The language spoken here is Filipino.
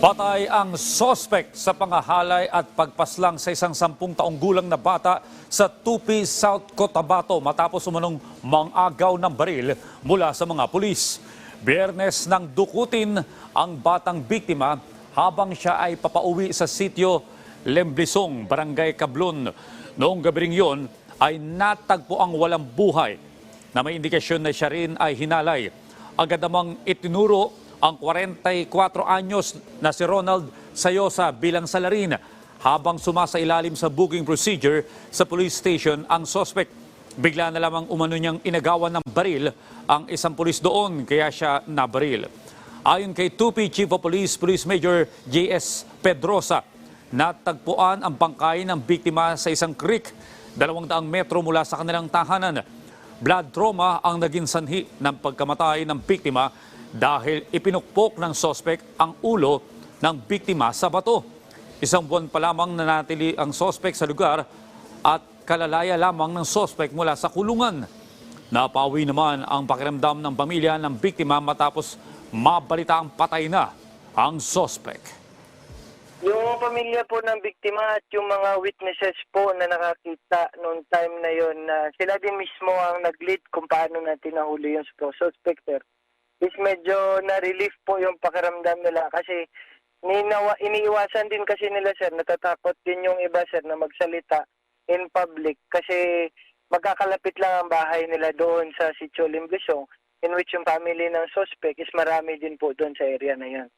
Patay ang sospek sa pangahalay at pagpaslang sa isang sampung taong gulang na bata sa Tupi, South Cotabato matapos umanong mangagaw ng baril mula sa mga pulis. Biyernes nang dukutin ang batang biktima habang siya ay papauwi sa sitio Lemblisong, Barangay Cablon. Noong gabi yun ay natagpo ang walang buhay na may indikasyon na siya rin ay hinalay. Agad namang itinuro ang 44 anyos na si Ronald Sayosa bilang salarin habang sumasailalim sa booking procedure sa police station ang suspect. Bigla na lamang umano niyang inagawan ng baril ang isang pulis doon kaya siya nabaril. Ayon kay Tupi Chief of Police Police Major J.S. Pedrosa, natagpuan ang bangkay ng biktima sa isang creek 200 metro mula sa kanilang tahanan. Blood trauma ang naging sanhi ng pagkamatay ng biktima dahil ipinukpok ng sospek ang ulo ng biktima sa bato. Isang buwan pa lamang nanatili ang sospek sa lugar at kalalaya lamang ng sospek mula sa kulungan. Napawi naman ang pakiramdam ng pamilya ng biktima matapos mabalita ang patay na ang sospek. Yung pamilya po ng biktima at yung mga witnesses po na nakakita noong time na yon na sila din mismo ang nag-lead kung paano natin nahuli yung suspect. Is medyo na-relief po yung pakiramdam nila kasi ninawa, iniiwasan din kasi nila sir, natatakot din yung iba sir na magsalita in public kasi magkakalapit lang ang bahay nila doon sa Sitio Limblisong in which yung family ng suspect is marami din po doon sa area na yan.